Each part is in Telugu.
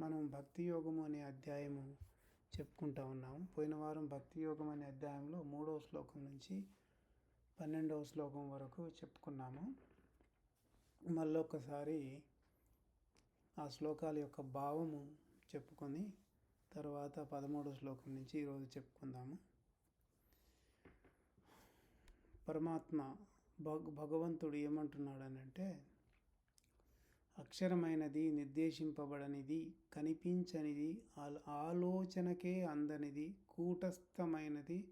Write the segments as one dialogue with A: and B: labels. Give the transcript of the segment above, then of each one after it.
A: మనం భక్తి యోగము అనే అధ్యాయము చెప్పుకుంటా ఉన్నాము పోయిన వారం భక్తి యోగం అనే అధ్యాయంలో మూడవ శ్లోకం నుంచి పన్నెండవ శ్లోకం వరకు చెప్పుకున్నాము. మళ్ళీ ఒకసారి ఆ శ్లోకాల యొక్క భావము చెప్పుకొని తర్వాత పదమూడవ శ్లోకం నుంచి ఈరోజు చెప్పుకుందాము. పరమాత్మ భగ భగవంతుడు ఏమంటున్నాడు అంటే అక్షరమైనది నిర్దేశింపబడనిది కనిపించనిది ఆలోచనకే అందనిది కూటస్థమైనది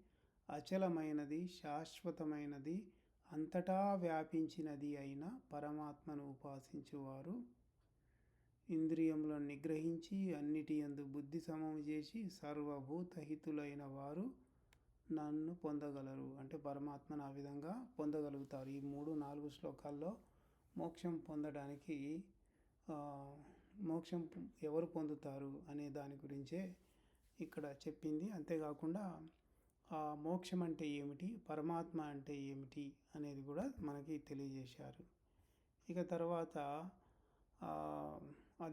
A: అచలమైనది శాశ్వతమైనది అంతటా వ్యాపించినది అయిన పరమాత్మను ఉపాసించువారు. ఇంద్రియములను నిగ్రహించి అన్నిటి అందు బుద్ధి సమము చేసి సర్వభూతహితులైన వారు నన్ను పొందగలరు. అంటే పరమాత్మను ఆ విధంగా పొందగలుగుతారు. ఈ మూడు నాలుగు శ్లోకాల్లో మోక్షం పొందడానికి మోక్షం ఎవరు పొందుతారు అనే దాని గురించే ఇక్కడ చెప్పింది. అంతేకాకుండా ఆ మోక్షం అంటే ఏమిటి పరమాత్మ అంటే ఏమిటి అనేది కూడా మనకి తెలియజేశారు. ఇక తర్వాత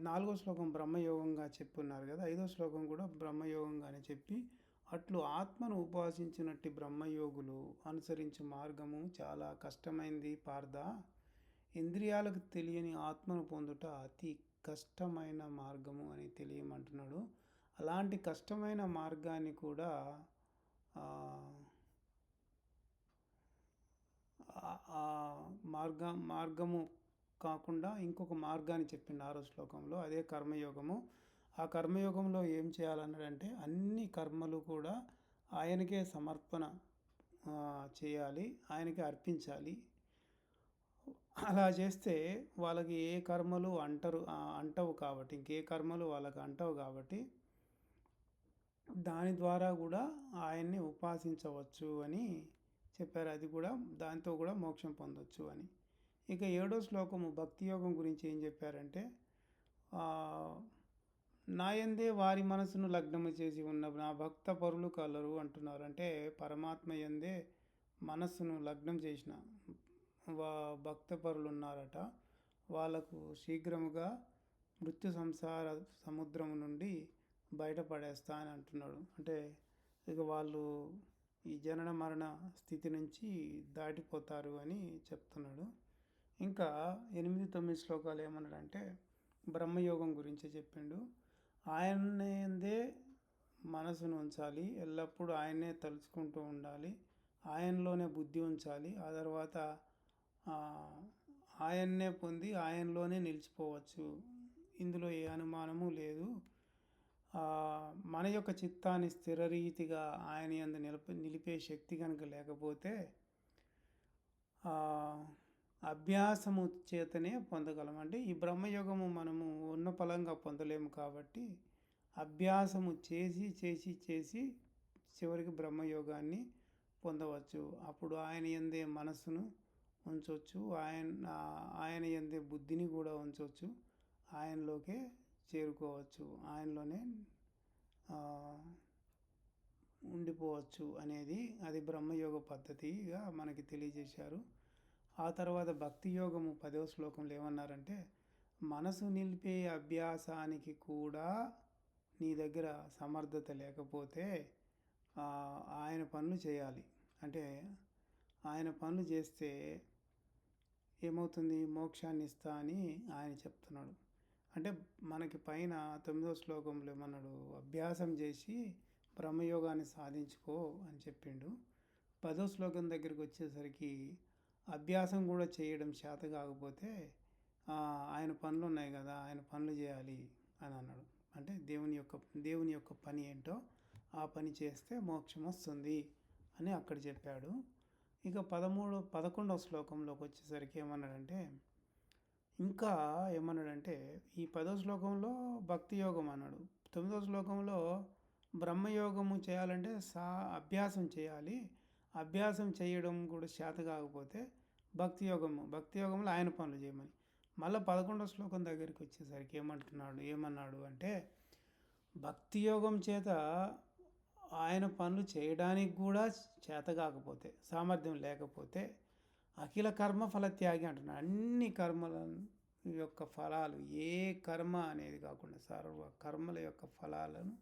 A: నాలుగో శ్లోకం బ్రహ్మయోగంగా చెప్పున్నారు కదా ఐదో శ్లోకం కూడా బ్రహ్మయోగంగానే చెప్పి అట్లు ఆత్మను ఉపాసించినట్టు బ్రహ్మయోగులు అనుసరించే మార్గము చాలా కష్టమైంది పార్థ. ఇంద్రియాలకు తెలియని ఆత్మను పొందుట అతి కష్టమైన మార్గము అని తెలియమంటున్నాడు. అలాంటి కష్టమైన మార్గాన్ని కూడా మార్గ మార్గము కాకుండా ఇంకొక మార్గాన్ని చెప్పిండు ఆరో శ్లోకంలో అదే కర్మయోగము. ఆ కర్మయోగంలో ఏం చేయాలన్నాడంటే అన్ని కర్మలు కూడా ఆయనకే సమర్పణ చేయాలి ఆయనకే అర్పించాలి. అలా చేస్తే వాళ్ళకి ఏ కర్మలు అంటరు అంటవు కాబట్టి ఇంకే కర్మలు వాళ్ళకి అంటవు కాబట్టి దాని ద్వారా కూడా ఆయన్ని ఉపాసించవచ్చు అని చెప్పారు. అది కూడా దాంతో కూడా మోక్షం పొందొచ్చు అని. ఇక ఏడో శ్లోకము భక్తి యోగం గురించి ఏం చెప్పారంటే నాయందే వారి మనసును లగ్నము చేసి ఉన్న నా భక్త పరులు కలరు అంటున్నారు. అంటే పరమాత్మ ఎందే మనస్సును లగ్నం చేసిన వా భక్తపరులు ఉన్నారట వాళ్ళకు శీఘ్రముగా మృత్యు సంసార సముద్రం నుండి బయటపడేస్తా అని అంటున్నాడు. అంటే ఇక వాళ్ళు ఈ జనన మరణ స్థితి నుంచి దాటిపోతారు అని చెప్తున్నాడు. ఇంకా ఎనిమిది తొమ్మిది శ్లోకాలు ఏమన్నాడంటే బ్రహ్మయోగం గురించి చెప్పిండు. ఆయనదే మనసును ఉంచాలి ఎల్లప్పుడూ ఆయనే తలుచుకుంటూ ఉండాలి ఆయనలోనే బుద్ధి ఉంచాలి ఆ తర్వాత ఆయన్నే పొంది ఆయనలోనే నిలిచిపోవచ్చు. ఇందులో ఏ అనుమానము లేదు. మన యొక్క చిత్తాన్ని స్థిరరీతిగా ఆయన అందు నిలిపి నిలిపే శక్తి కనుక లేకపోతే అభ్యాసము చేతనే పొందగలం. అంటే ఈ బ్రహ్మయోగము మనము ఉన్న ఫలంగా పొందలేము కాబట్టి అభ్యాసము చేసి చేసి చేసి చివరికి బ్రహ్మయోగాన్ని పొందవచ్చు. అప్పుడు ఆయన ఎందే మనసును ఉంచవచ్చు ఆయన ఆయన ఎందే బుద్ధిని కూడా ఉంచవచ్చు ఆయనలోకే చేరుకోవచ్చు. ఆయనలోనే ఉండిపోవచ్చు అనేది అది బ్రహ్మయోగ పద్ధతిగా మనకి తెలియజేశారు. ఆ తర్వాత భక్తి యోగము పదవ శ్లోకంలో ఏమన్నారంటే మనసు నిలిపే అభ్యాసానికి కూడా నీ దగ్గర సమర్థత లేకపోతే ఆయన పనులు చేయాలి. అంటే ఆయన పనులు చేస్తే ఏమవుతుంది? మోక్షాన్ని ఇస్తా అని ఆయన చెప్తున్నాడు. అంటే మనకి పైన తొమ్మిదో శ్లోకంలో మనడు అభ్యాసం చేసి బ్రహ్మయోగాన్ని సాధించుకో అని చెప్పిండు. పదో శ్లోకం దగ్గరికి వచ్చేసరికి అభ్యాసం కూడా చేయడం చేత కాకపోతే ఆయన పనులు ఉన్నాయి కదా ఆయన పనులు చేయాలి అని అన్నాడు. అంటే దేవుని యొక్క దేవుని యొక్క పని ఏంటో ఆ పని చేస్తే మోక్షం వస్తుంది అని అక్కడ చెప్పాడు. ఇక పదమూడు పదకొండవ శ్లోకంలోకి వచ్చేసరికి ఏమన్నాడంటే ఇంకా ఏమన్నాడంటే ఈ పదో శ్లోకంలో భక్తి యోగం అన్నాడు. తొమ్మిదో శ్లోకంలో బ్రహ్మయోగము చేయాలంటే సా అభ్యాసం చేయాలి. అభ్యాసం చేయడం కూడా చేత కాకపోతే భక్తి యోగము భక్తి యోగంలో ఆయన పనులు చేయమని. మళ్ళీ పదకొండో శ్లోకం దగ్గరికి వచ్చేసరికి ఏమంటున్నాడు ఏమన్నాడు అంటే భక్తి యోగం చేత ఆయన పనులు చేయడానికి కూడా చేత కాకపోతే సామర్థ్యం లేకపోతే అఖిల కర్మ ఫలత్యాగి అంటున్నాడు. అన్ని కర్మల యొక్క ఫలాలు ఏ కర్మ అనేది కాకుండా సర్వ కర్మల యొక్క ఫలాలను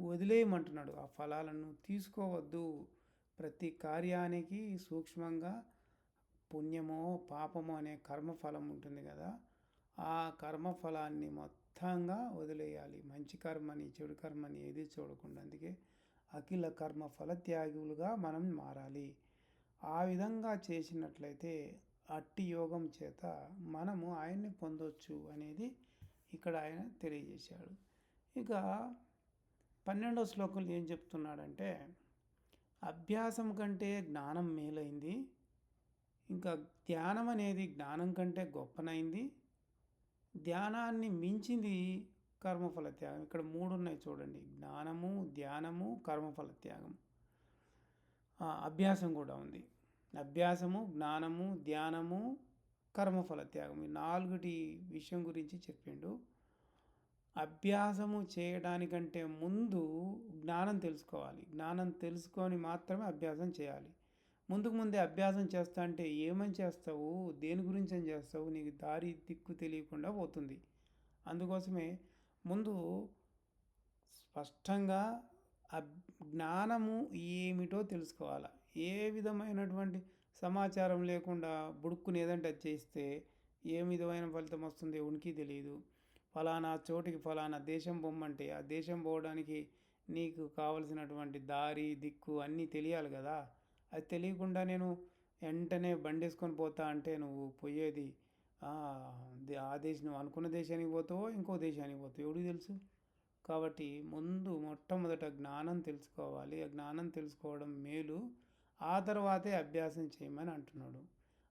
A: వదిలేయమంటున్నాడు. ఆ ఫలాలను తీసుకోవద్దు. ప్రతి కార్యానికి సూక్ష్మంగా పుణ్యమో పాపమో అనే కర్మఫలం ఉంటుంది కదా. ఆ కర్మఫలాన్ని మొత్తంగా వదిలేయాలి. మంచి కర్మని చెడు కర్మని ఏది చూడకుండా. అందుకే అఖిల కర్మ ఫలత్యాగులుగా మనం మారాలి. ఆ విధంగా చేసినట్లయితే అట్టి యోగం చేత మనము ఆయన్ని పొందొచ్చు అనేది ఇక్కడ ఆయన తెలియజేశాడు. ఇక పన్నెండవ శ్లోకంలో ఏం చెప్తున్నాడంటే అభ్యాసం కంటే జ్ఞానం మేలైంది ఇంకా ధ్యానం అనేది జ్ఞానం కంటే గొప్పనైంది ధ్యానాన్ని మించింది కర్మఫల త్యాగం. ఇక్కడ మూడు ఉన్నాయి చూడండి. జ్ఞానము ధ్యానము కర్మఫల త్యాగం. అభ్యాసం కూడా ఉంది. అభ్యాసము జ్ఞానము ధ్యానము కర్మఫల త్యాగం. ఈ నాలుగుటి విషయం గురించి చెప్పిండు. అభ్యాసము చేయడానికంటే ముందు జ్ఞానం తెలుసుకోవాలి. జ్ఞానం తెలుసుకొని మాత్రమే అభ్యాసం చేయాలి. ముందుకు ముందే అభ్యాసం చేస్తా అంటే ఏమని చేస్తావు? దేని గురించి అని చేస్తావు? నీకు దారి దిక్కు తెలియకుండా పోతుంది. అందుకోసమే ముందు స్పష్టంగా జ్ఞానము ఏమిటో తెలుసుకోవాలి? ఏ విధమైనటువంటి సమాచారం లేకుండా బుడుక్కుని ఏదంటే అది చేస్తే ఏ విధమైన ఫలితం వస్తుంది ఉనికి తెలియదు ఫలానా చోటికి ఫలానా దేశం పొమ్మంటే ఆ దేశం పోవడానికి నీకు కావలసినటువంటి దారి దిక్కు అన్నీ తెలియాలి కదా? అది తెలియకుండా నేను వెంటనే బండేసుకొని పోతా అంటే నువ్వు పోయేది ఆ దేశం అనుకున్న దేశానికి పోతావో ఇంకో దేశానికి పోతావు ఎవడికి తెలుసు? కాబట్టి ముందు మొట్టమొదట జ్ఞానం తెలుసుకోవాలి. ఆ జ్ఞానం తెలుసుకోవడం మేలు. ఆ తర్వాతే అభ్యాసం చేయమని అంటున్నాడు.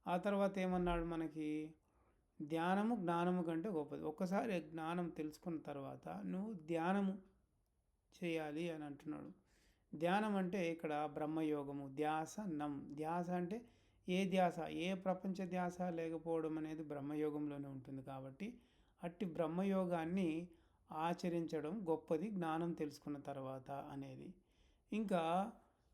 A: ఆ తర్వాత ఏమన్నాడు మనకి? ధ్యానము జ్ఞానము కంటే గొప్పది. ఒక్కసారి జ్ఞానం తెలుసుకున్న తర్వాత నువ్వు ధ్యానము చేయాలి అని అంటున్నాడు. ధ్యానం అంటే ఇక్కడ బ్రహ్మయోగము ధ్యాస నం ధ్యాస అంటే ఏ ధ్యాస ఏ ప్రపంచ ధ్యాస లేకపోవడం అనేది బ్రహ్మయోగంలోనే ఉంటుంది కాబట్టి అట్టి బ్రహ్మయోగాన్ని ఆచరించడం గొప్పది జ్ఞానం తెలుసుకున్న తర్వాత అనేది. ఇంకా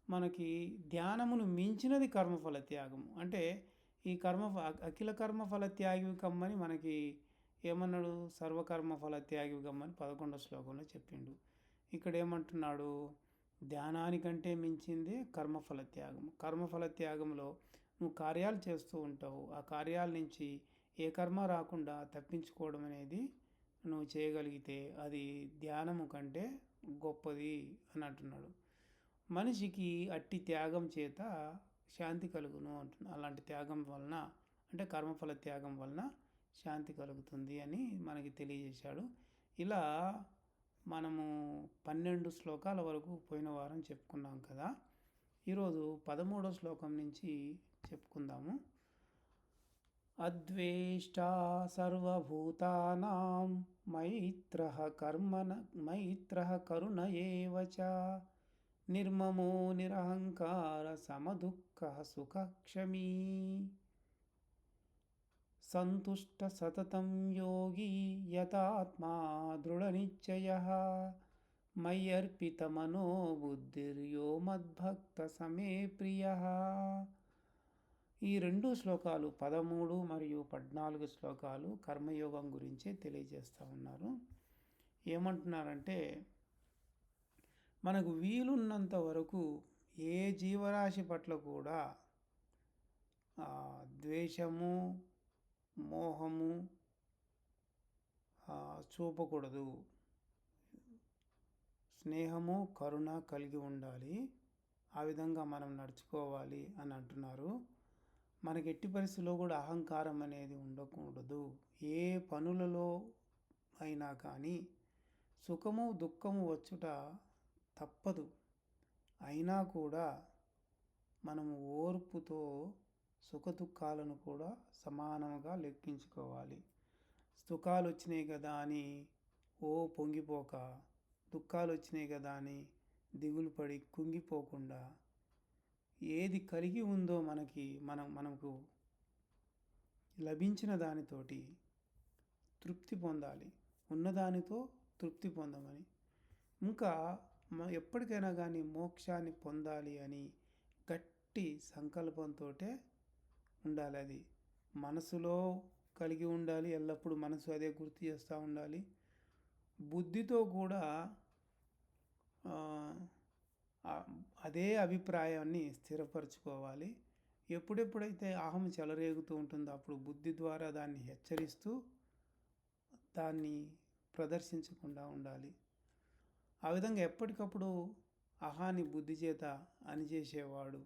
A: మనకి ధ్యానమును మించినది కర్మఫల త్యాగము. అంటే ఈ కర్మ అఖిల కర్మఫల త్యాగి కమ్మని మనకి ఏమన్నాడు? సర్వకర్మ ఫల త్యాగి కమ్మని పదకొండవ శ్లోకంలో చెప్పిండు. ఇక్కడ ఏమంటున్నాడు ధ్యానానికంటే మించింది కర్మఫల త్యాగం కర్మఫల త్యాగంలో నువ్వు కార్యాలు చేస్తూ ఉంటావు. ఆ కార్యాల నుంచి ఏ కర్మ రాకుండా తప్పించుకోవడం అనేది నువ్వు చేయగలిగితే అది ధ్యానము కంటే గొప్పది అని అంటున్నాడు మనిషికి అట్టి త్యాగం చేత శాంతి కలుగును అంటున్నాడు అలాంటి త్యాగం వలన అంటే కర్మఫల త్యాగం వలన శాంతి కలుగుతుంది అని మనకి తెలియజేశాడు. ఇలా మనము పన్నెండు శ్లోకాల వరకు పోయిన వారం చెప్పుకున్నాం కదా. ఈరోజు పదమూడో శ్లోకం నుంచి చెప్పుకుందాము. అద్వేష్టా సర్వభూతానాం మైత్ర కర్మన మైత్ర కరుణ ఏవచ నిర్మమో నిరహంకార సమదుఃఖ సుఖక్షమీ. సంతుష్ట సతతం యోగి యతాత్మా దృఢనిశ్చయ. మయ్యర్పితమనో బుద్ధిర్యో మద్భక్త సమే ప్రియ. ఈ రెండు శ్లోకాలు పదమూడు మరియు పద్నాలుగు శ్లోకాలు కర్మయోగం గురించే తెలియజేస్తూ ఉన్నారు. ఏమంటున్నారంటే మనకు వీలున్నంత వరకు ఏ జీవరాశి పట్ల కూడా ద్వేషము మోహము చూపకూడదు. స్నేహము కరుణ కలిగి ఉండాలి. ఆ విధంగా మనం నడుచుకోవాలి అని అంటున్నారు. మనకి ఎట్టి పరిస్థితుల్లో కూడా అహంకారం అనేది ఉండకూడదు. ఏ పనులలో అయినా కానీ సుఖము దుఃఖము వచ్చుట తప్పదు. అయినా కూడా మనము ఓర్పుతో సుఖ దుఃఖాలను కూడా సమానంగా లెక్కించుకోవాలి. సుఖాలు వచ్చినాయి కదా అని ఓ పొంగిపోక దుఃఖాలు వచ్చినాయి కదా అని దిగులు పడి కుంగిపోకుండా ఏది కలిగి ఉందో మనకి మనం మనకు లభించిన దానితోటి తృప్తి పొందాలి. ఉన్నదానితో తృప్తి పొందమని. ఇంకా ఎప్పటికైనా కానీ మోక్షాన్ని పొందాలి అని గట్టి సంకల్పంతో ఉండాలి అది. మనసులో కలిగి ఉండాలి ఎల్లప్పుడూ మనసు అదే గుర్తు చేస్తూ ఉండాలి. బుద్ధితో కూడా అదే అభిప్రాయాన్ని స్థిరపరచుకోవాలి. ఎప్పుడెప్పుడైతే అహం చెలరేగుతూ ఉంటుందో అప్పుడు బుద్ధి ద్వారా దాన్ని హెచ్చరిస్తూ దాన్ని ప్రదర్శించకుండా ఉండాలి. ఆ విధంగా ఎప్పటికప్పుడు అహాని బుద్ధి చేత అనిచేసేవాడు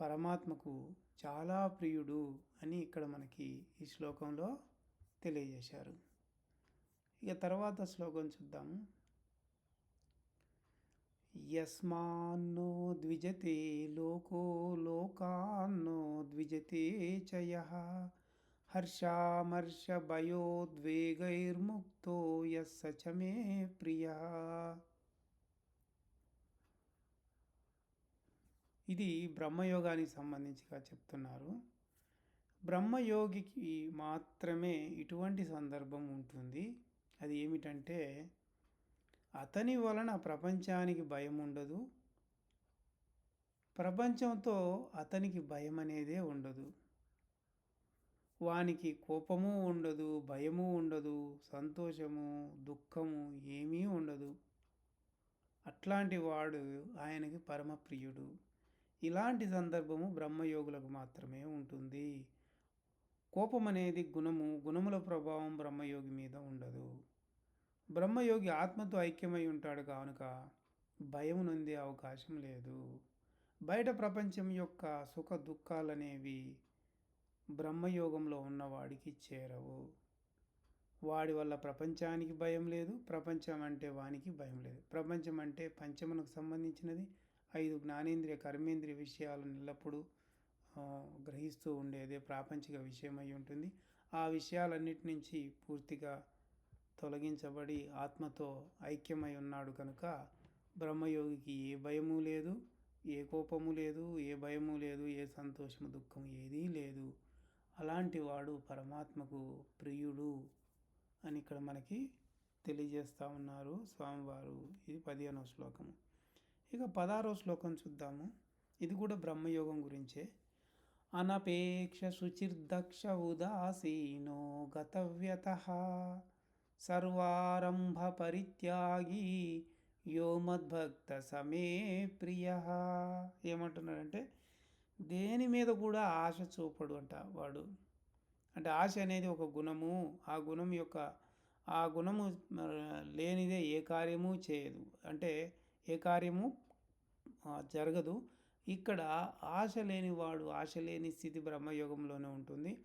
A: పరమాత్మకు చాలా ప్రియుడు అని ఇక్కడ మనకి ఈ శ్లోకంలో తెలియజేశారు. ఇక తర్వాత శ్లోకం చూద్దాము యస్మాన్నో ద్విజతే లోకో లోకాన్నో ద్విజతే చయ. హర్షామర్షభయోద్వేగైర్ముక్తో యస్స చ మే ప్రియ. ఇది బ్రహ్మయోగానికి సంబంధించిగా చెప్తున్నారు. బ్రహ్మయోగికి మాత్రమే ఇటువంటి సందర్భం ఉంటుంది. అది ఏమిటంటే అతని వలన ప్రపంచానికి భయం ఉండదు ప్రపంచంతో అతనికి భయం అనేదే ఉండదు. వానికి కోపము ఉండదు భయము ఉండదు సంతోషము దుఃఖము ఏమీ ఉండదు. అట్లాంటి వాడు ఆయనకి పరమప్రియుడు ఇలాంటి సందర్భము బ్రహ్మయోగులకు మాత్రమే ఉంటుంది. కోపం అనేది గుణము గుణముల ప్రభావం బ్రహ్మయోగి మీద ఉండదు. బ్రహ్మయోగి ఆత్మతో ఐక్యమై ఉంటాడు కానుక భయం నొందే అవకాశం లేదు. బయట ప్రపంచం యొక్క సుఖ దుఃఖాలనేవి బ్రహ్మయోగంలో ఉన్నవాడికి చేరవు. వాడి వల్ల ప్రపంచానికి భయం లేదు ప్రపంచం అంటే వానికి భయం లేదు. ప్రపంచం అంటే పంచమునకు సంబంధించినది. ఐదు జ్ఞానేంద్రియ కర్మేంద్రియ విషయాలను ఎల్లప్పుడూ గ్రహిస్తూ ఉండేదే ప్రాపంచిక విషయం అయి ఉంటుంది. ఆ విషయాలన్నిటి నుంచి పూర్తిగా తొలగించబడి ఆత్మతో ఐక్యమై ఉన్నాడు కనుక బ్రహ్మయోగికి ఏ భయము లేదు ఏ కోపము లేదు ఏ భయము లేదు ఏ సంతోషము దుఃఖం ఏదీ లేదు. అలాంటి వాడు పరమాత్మకు ప్రియుడు అని ఇక్కడ మనకి తెలియజేస్తూ ఉన్నారు స్వామివారు. ఇది పదిహేనవ శ్లోకము. ఇక పదహారో శ్లోకం చూద్దాము. ఇది కూడా బ్రహ్మయోగం గురించే. అనపేక్ష శుచిర్దక్ష ఉదాసీనో గతవ్యత సర్వారంభ పరిత్యాగి యో మద్భక్త సమే ప్రియ. ఏమంటున్నాడంటే దేని మీద కూడా ఆశ చూపడు అంట వాడు. అంటే ఆశ అనేది ఒక గుణము. ఆ గుణం యొక్క ఆ గుణము లేనిదే ఏ కార్యము చేయదు. అంటే ఏ కార్యము? జరగదు. ఇక్కడ ఆశ లేనివాడు ఆశ లేని స్థితి బ్రహ్మయోగంలోనే ఉంటుంది.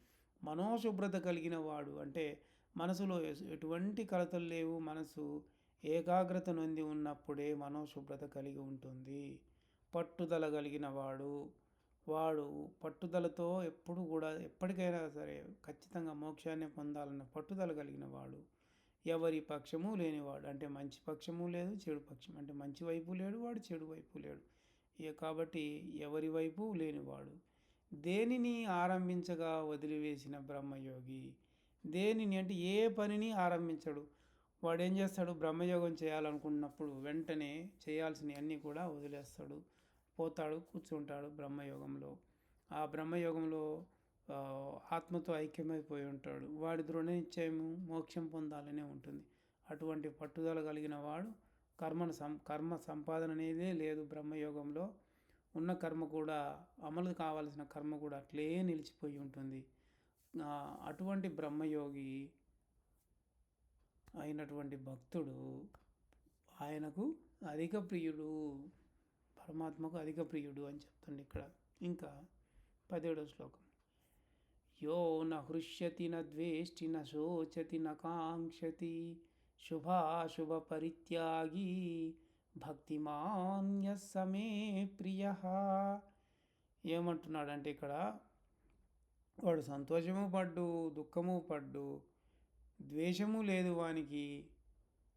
A: మనోశుభ్రత కలిగిన వాడు అంటే మనసులో ఎటువంటి కలతలు లేవు. మనసు ఏకాగ్రత నొంది ఉన్నప్పుడే మనోశుభ్రత కలిగి ఉంటుంది. పట్టుదల కలిగిన వాడు వాడు పట్టుదలతో ఎప్పుడు కూడా ఎప్పటికైనా సరే ఖచ్చితంగా మోక్షాన్ని పొందాలన్న పట్టుదల కలిగిన వాడు. ఎవరి పక్షము లేనివాడు. అంటే మంచి పక్షము లేదు చెడు పక్షం. అంటే మంచి వైపు లేడు వాడు చెడు వైపు లేడు. ఇక కాబట్టి ఎవరి వైపు లేనివాడు. దేనిని ఆరంభించగా వదిలివేసిన బ్రహ్మయోగి? దేనిని అంటే ఏ పనిని ఆరంభించడు. వాడు ఏం చేస్తాడు? బ్రహ్మయోగం చేయాలనుకున్నప్పుడు వెంటనే చేయాల్సినవి అన్నీ కూడా వదిలేస్తాడు. పోతాడు కూర్చుంటాడు బ్రహ్మయోగంలో. ఆ బ్రహ్మయోగంలో ఆత్మతో ఐక్యమైపోయి ఉంటాడు. వాడి దృఢ నిశ్చయము మోక్షం పొందాలనే ఉంటుంది. అటువంటి పట్టుదల కలిగిన వాడు కర్మను సం కర్మ సంపాదన అనేదే లేదు బ్రహ్మయోగంలో. ఉన్న కర్మ కూడా అమలు కావాల్సిన కర్మ కూడా అట్లే నిలిచిపోయి ఉంటుంది. అటువంటి బ్రహ్మయోగి అయినటువంటి భక్తుడు ఆయనకు అధిక ప్రియుడు పరమాత్మకు అధిక ప్రియుడు అని చెప్తుంది ఇక్కడ. ఇంకా పదిహేడో శ్లోకం. యో న హృష్యతి న ద్వేష్టి న శోచతి న కాంక్షతి శుభాశుభ పరిత్యాగి భక్తిమాన్య సమే ప్రియ. ఏమంటున్నాడంటే ఇక్కడ వాడు సంతోషము పడ్డు దుఃఖము పడ్డు ద్వేషము లేదు వానికి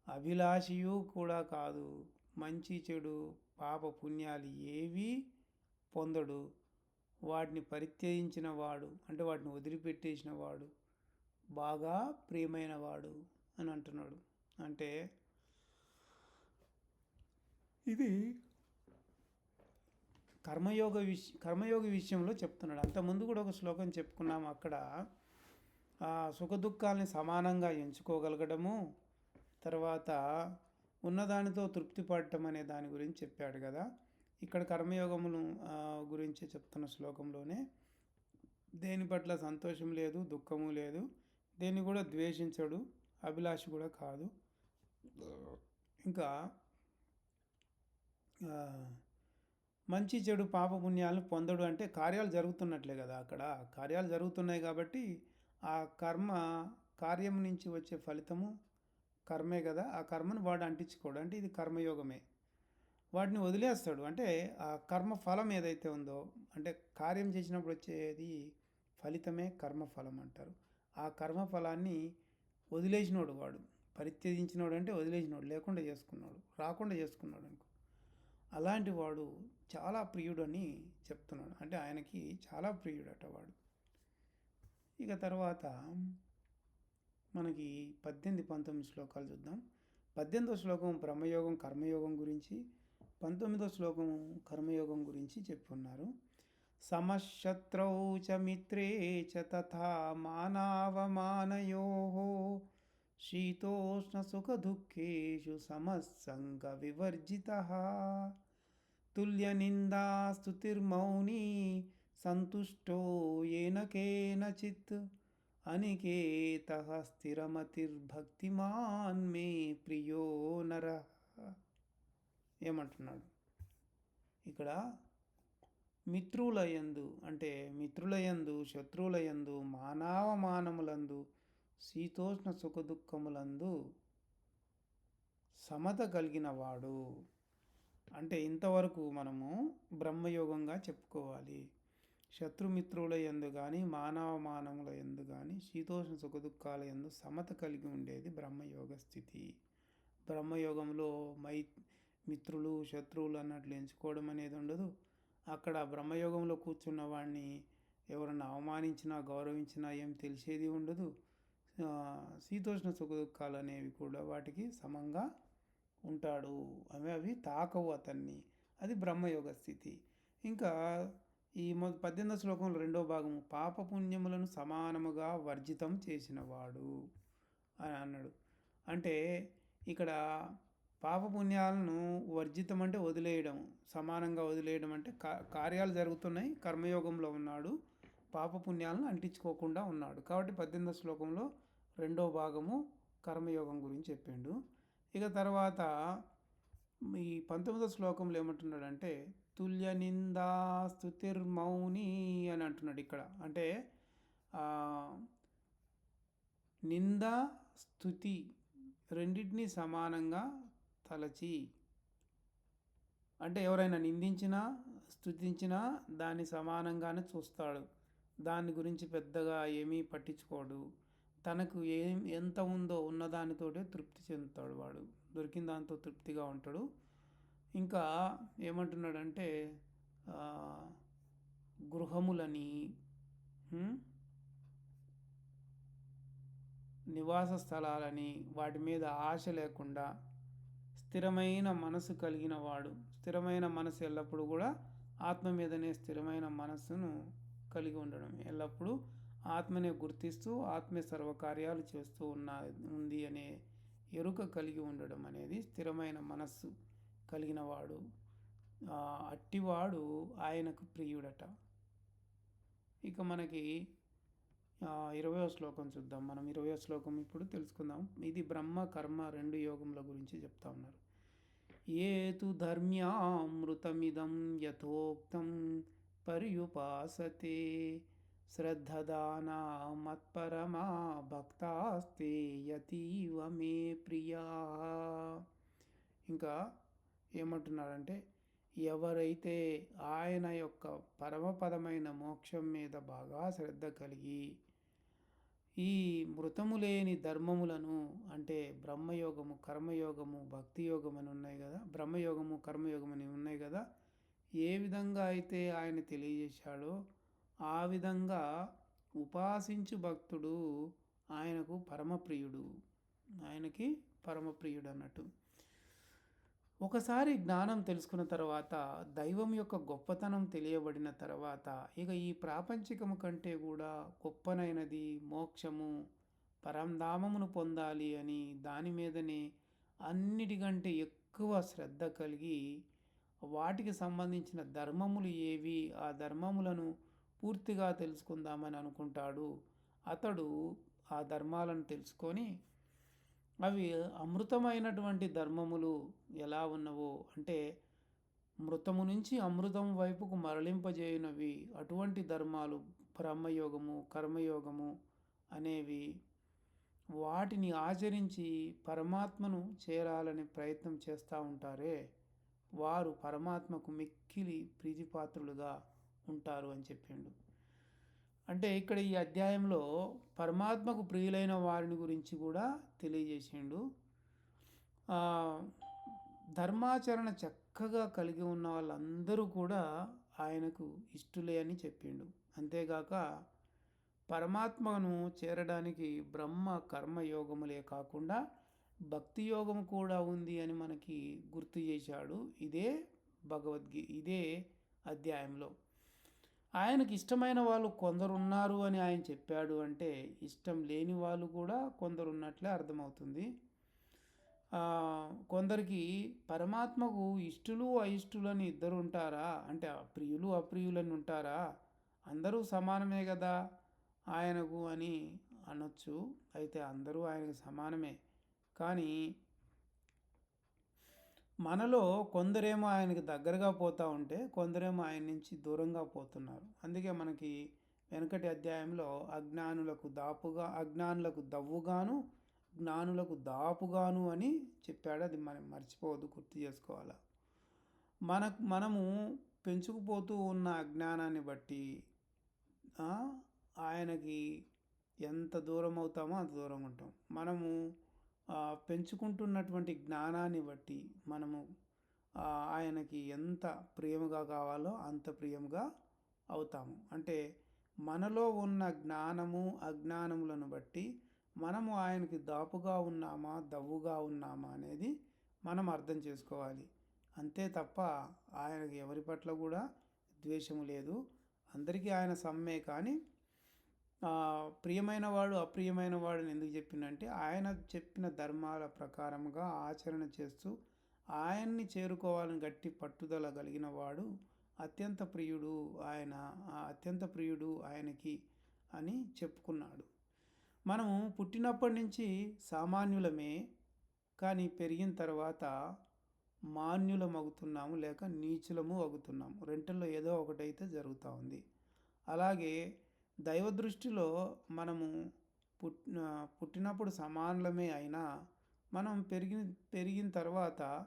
A: అభిలాషియు కూడా కాదు. మంచి చెడు పాప పుణ్యాలు ఏవి పొందడు. వాటిని పరిత్యజించిన వాడు అంటే వాటిని వదిలిపెట్టేసిన వాడు బాగా ప్రియమైన వాడు అని అంటున్నాడు. అంటే ఇది కర్మయోగ విష కర్మయోగ విషయంలో చెప్తున్నాడు. అంతకుముందు కూడా ఒక శ్లోకం చెప్పుకున్నాం. అక్కడ సుఖదుఖాలని సమానంగా ఎంచుకోగలగడము తర్వాత ఉన్నదానితో తృప్తి పడటం అనే దాని గురించి చెప్పాడు కదా. ఇక్కడ కర్మయోగమును గురించి చెప్తున్న శ్లోకంలోనే దేని పట్ల సంతోషం లేదు దుఃఖము లేదు దేన్ని కూడా ద్వేషించడు అభిలాష కూడా కాదు. ఇంకా మంచి చెడు పాపపుణ్యాలను పొందడు అంటే కార్యాలు జరుగుతున్నట్లే కదా అక్కడ. కార్యాలు జరుగుతున్నాయి కాబట్టి ఆ కర్మ కార్యం నుంచి వచ్చే ఫలితము కర్మే కదా. ఆ కర్మను వాడు అంటించుకోడు. అంటే ఇది కర్మయోగమే. వాటిని వదిలేస్తాడు. అంటే ఆ కర్మ ఫలం ఏదైతే ఉందో అంటే కార్యం చేసినప్పుడు వచ్చేది ఫలితమే కర్మఫలం అంటారు. ఆ కర్మఫలాన్ని వదిలేసినోడు వాడు. పరిత్యజించినోడు అంటే వదిలేసినోడు. లేకుండా చేసుకున్నాడు. రాకుండా చేసుకున్నాడు అనుకో. అలాంటి వాడు చాలా ప్రియుడని చెప్తున్నాడు. అంటే ఆయనకి చాలా ప్రియుడట వాడు. ఇక తర్వాత మనకి పద్దెనిమిది పంతొమ్మిది శ్లోకాలు చూద్దాం. పద్దెనిమిదో శ్లోకం బ్రహ్మయోగం కర్మయోగం గురించి పంతొమ్మిదో శ్లోకం కర్మయోగం గురించి చెప్పున్నారు. సమశత్రౌ చ మిత్రే చ తథా మానవమానయో శీతోష్ణ సుఖ దుఃఖేషు సమస్సంగ వివర్జిత తుల్య నిందా స్తుతిర్మౌని సంతుష్టో ఏన కేనచిత్ అనికేత స్థిరమతిర్భక్తిమాన్ మే ప్రియో నర ఏమంటున్నాడు? ఇక్కడ మిత్రులయందు అంటే మిత్రులయందు శత్రువులయందు మానవమానములందు శీతోష్ణ సుఖదుఖములందు సమత కలిగినవాడు. అంటే ఇంతవరకు మనము బ్రహ్మయోగంగా చెప్పుకోవాలి. శత్రుమిత్రుల ఎందు కానీ మానవ మానవుల ఎందు కానీ శీతోష్ణ సుఖదుఖాల ఎందు సమత కలిగి ఉండేది బ్రహ్మయోగ స్థితి. బ్రహ్మయోగంలో మై మిత్రులు శత్రువులు అన్నట్లు ఎంచుకోవడం అనేది ఉండదు. అక్కడ బ్రహ్మయోగంలో కూర్చున్న వాడిని ఎవరన్నా అవమానించినా గౌరవించినా ఏం తెలిసేది ఉండదు. శీతోష్ణ సుఖదుఖాలు అనేవి కూడా వాటికి సమంగా ఉంటాడు. అవి అవి తాకవు అతన్ని. అది బ్రహ్మయోగ స్థితి. ఇంకా ఈ పద్దెనిమిది శ్లోకంలో రెండో భాగము పాపపుణ్యములను సమానముగా వర్జితం చేసినవాడు అని అన్నాడు. అంటే ఇక్కడ పాపపుణ్యాలను వర్జితం అంటే వదిలేయడం సమానంగా వదిలేయడం అంటే కార్యాలు జరుగుతున్నాయి కర్మయోగంలో ఉన్నాడు పాపపుణ్యాలను అంటించుకోకుండా ఉన్నాడు. కాబట్టి పద్దెనిమిది శ్లోకంలో రెండో భాగము కర్మయోగం గురించి చెప్పిండు. ఇక తర్వాత ఈ పంతొమ్మిదో శ్లోకంలో ఏమంటున్నాడంటే తుల్య నిందా స్థుతిర్మౌని అని అంటున్నాడు ఇక్కడ. అంటే నింద స్థుతి రెండింటినీ సమానంగా తలచి అంటే ఎవరైనా నిందించినా స్థుతించినా దాన్ని సమానంగానే చూస్తాడు. దాని గురించి పెద్దగా ఏమీ పట్టించుకోడు. తనకు ఏం ఎంత ఉందో ఉన్నదానితోటే తృప్తి చెందుతాడు వాడు. దొరికిన దాంతో తృప్తిగా ఉంటాడు. ఇంకా ఏమంటున్నాడంటే గృహములని నివాస స్థలాలని వాటి మీద ఆశ లేకుండా స్థిరమైన మనసు కలిగిన వాడు స్థిరమైన మనసు ఎల్లప్పుడూ కూడా ఆత్మ మీదనే స్థిరమైన మనస్సును కలిగి ఉండడం. ఎల్లప్పుడూ ఆత్మనే గుర్తిస్తూ ఆత్మే సర్వకార్యాలు చేస్తూ ఉన్న ఉంది అనే ఎరుక కలిగి ఉండడం అనేది స్థిరమైన మనస్సు కలిగిన వాడు అట్టివాడు ఆయనకు ప్రియుడట. ఇక మనకి ఇరవయో శ్లోకం చూద్దాం. మనం ఇరవయో శ్లోకం ఇప్పుడు తెలుసుకుందాం. ఇది బ్రహ్మ కర్మ రెండు యోగముల గురించి చెప్తా ఉన్నారు. ఏతు ధర్మ్యామృతమిదం యథోక్తం పర్యుపాసతే. శ్రద్ధదానా మత్పరమా భక్తాస్తే యతీవ మే ప్రియా ఇంకా ఏమంటున్నారంటే ఎవరైతే ఆయన యొక్క పరమపదమైన మోక్షం మీద బాగా శ్రద్ధ కలిగి ఈ మృతము లేని ధర్మములను అంటే బ్రహ్మయోగము కర్మయోగము భక్తి యోగం అని ఉన్నాయి కదా బ్రహ్మయోగము కర్మయోగం అని ఉన్నాయి కదా ఏ విధంగా అయితే ఆయన తెలియజేశాడో ఆ విధంగా ఉపాసించు భక్తుడు ఆయనకు పరమప్రియుడు. ఆయనకి పరమప్రియుడు అన్నట్టు. ఒకసారి జ్ఞానం తెలుసుకున్న తర్వాత దైవం యొక్క గొప్పతనం తెలియబడిన తర్వాత ఇక ఈ ప్రాపంచికము కంటే కూడా గొప్పనైనది మోక్షము పరంధామమును పొందాలి అని దాని మీదనే అన్నిటికంటే ఎక్కువ శ్రద్ధ కలిగి వాటికి సంబంధించిన ధర్మములు ఏవి ఆ ధర్మములను పూర్తిగా తెలుసుకుందామని అనుకుంటాడు. అతడు ఆ ధర్మాలను తెలుసుకొని అవి అమృతమైనటువంటి ధర్మములు ఎలా ఉన్నవో అంటే మృతము నుంచి అమృతం వైపుకు మరలింపజేయునవి అటువంటి ధర్మాలు బ్రహ్మయోగము కర్మయోగము అనేవి వాటిని ఆచరించి పరమాత్మను చేరాలని ప్రయత్నం చేస్తూ ఉంటారే. వారు పరమాత్మకు మిక్కిలి ప్రీతిపాత్రులుగా ఉంటారు అని చెప్పిండు. అంటే ఇక్కడ ఈ అధ్యాయంలో పరమాత్మకు ప్రియులైన వారిని గురించి కూడా తెలియజేసిండు. ధర్మాచరణ చక్కగా కలిగి ఉన్న వాళ్ళందరూ కూడా ఆయనకు ఇష్టలే అని చెప్పిండు. అంతేగాక పరమాత్మను చేరడానికి బ్రహ్మ కర్మ యోగములే కాకుండా భక్తి యోగం కూడా ఉంది అని మనకి గుర్తు చేశాడు. ఇదే భగవద్గీ ఇదే అధ్యాయంలో. ఆయనకి ఇష్టమైన వాళ్ళు కొందరు ఉన్నారు అని ఆయన చెప్పాడు అంటే ఇష్టం లేని వాళ్ళు కూడా కొందరున్నట్లే అర్థమవుతుంది. కొందరికి పరమాత్మకు ఇష్టులు అయిష్టులు అని ఇద్దరు ఉంటారా? అంటే ప్రియులు అప్రియులని ఉంటారా? అందరూ సమానమే కదా ఆయనకు అని అనొచ్చు. అయితే అందరూ ఆయనకు సమానమే. కానీ మనలో కొందరేమో ఆయనకి దగ్గరగా పోతూ ఉంటే కొందరేమో ఆయన నుంచి దూరంగా పోతున్నారు. అందుకే మనకి వెనకటి అధ్యాయంలో అజ్ఞానులకు దాపుగా అజ్ఞానులకు దవ్వుగాను జ్ఞానులకు దాపుగాను అని చెప్పాడు. అది మనం మర్చిపోవద్దు గుర్తు చేసుకోవాలి. మన మనము పెంచుకుపోతూ ఉన్న అజ్ఞానాన్ని బట్టి ఆయనకి ఎంత దూరం అవుతామో అంత దూరం ఉంటాం. మనము పెంచుకుంటున్నటువంటి జ్ఞానాన్ని బట్టి మనము ఆయనకి ఎంత ప్రేమగా కావాలో అంత ప్రియముగా అవుతాము. అంటే మనలో ఉన్న జ్ఞానము అజ్ఞానములను బట్టి మనము ఆయనకి దాపుగా ఉన్నామా దవ్వుగా ఉన్నామా అనేది మనం అర్థం చేసుకోవాలి. అంతే తప్ప ఆయనకి ఎవరి పట్ల కూడా ద్వేషము లేదు. అందరికీ ఆయన సమ్మే కానీ ప్రియమైన వాడు అప్రియమైన వాడు ఎందుకు చెప్పిందంటే ఆయన చెప్పిన ధర్మాల ప్రకారంగా ఆచరణ చేస్తూ ఆయన్ని చేరుకోవాలని గట్టి పట్టుదల కలిగిన వాడు అత్యంత ప్రియుడు ఆయన అత్యంత ప్రియుడు ఆయనకి అని చెప్పుకున్నాడు. మనము పుట్టినప్పటి నుంచి సామాన్యులమే కానీ పెరిగిన తర్వాత మాన్యులం అవుతున్నాము లేక నీచులము అవుతున్నాము రెంటల్లో ఏదో ఒకటైతే జరుగుతూ ఉంది. అలాగే దైవ దృష్టిలో మనము పుట్ పుట్టినప్పుడు సమానమే అయినా మనం పెరిగిన పెరిగిన తర్వాత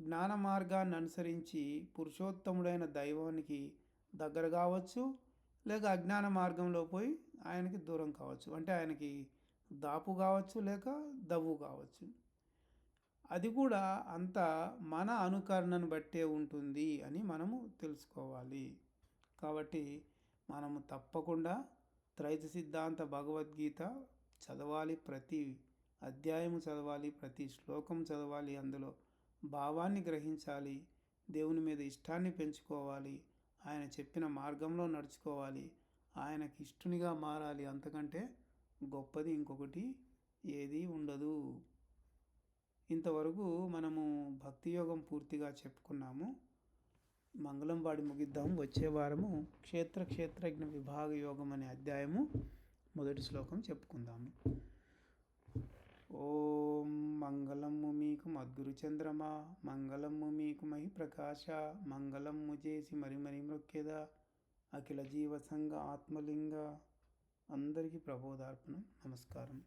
A: జ్ఞాన మార్గాన్ని అనుసరించి పురుషోత్తముడైన దైవానికి దగ్గర కావచ్చు లేక అజ్ఞాన మార్గంలో పోయి ఆయనకి దూరం కావచ్చు. అంటే ఆయనకి దాపు కావచ్చు లేక దవ్వు కావచ్చు. అది కూడా అంత మన అనుకరణను బట్టే ఉంటుంది అని మనము తెలుసుకోవాలి. కాబట్టి మనము తప్పకుండా త్రైత సిద్ధాంత భగవద్గీత చదవాలి ప్రతి అధ్యాయము చదవాలి ప్రతి శ్లోకం చదవాలి అందులో భావాన్ని గ్రహించాలి దేవుని మీద ఇష్టాన్ని పెంచుకోవాలి ఆయన చెప్పిన మార్గంలో నడుచుకోవాలి ఆయనకి ఇష్టునిగా మారాలి అంతకంటే గొప్పది ఇంకొకటి ఏది ఉండదు. ఇంతవరకు మనము భక్తి యోగం పూర్తిగా చెప్పుకున్నాము. మంగళం వాడి ముగిద్దాం. వచ్చే వారము క్షేత్ర క్షేత్రజ్ఞ విభాగ యోగం అనే అధ్యాయము మొదటి శ్లోకం చెప్పుకుందాము. ఓం మంగళము మీకు మద్గురు చంద్రమా మంగళము మీకు మహి ప్రకాశ మంగళము చేసి మరి మరి మ్రొక్కెద అఖిల జీవసంగ ఆత్మలింగ. అందరికీ ప్రబోధార్పణం నమస్కారం.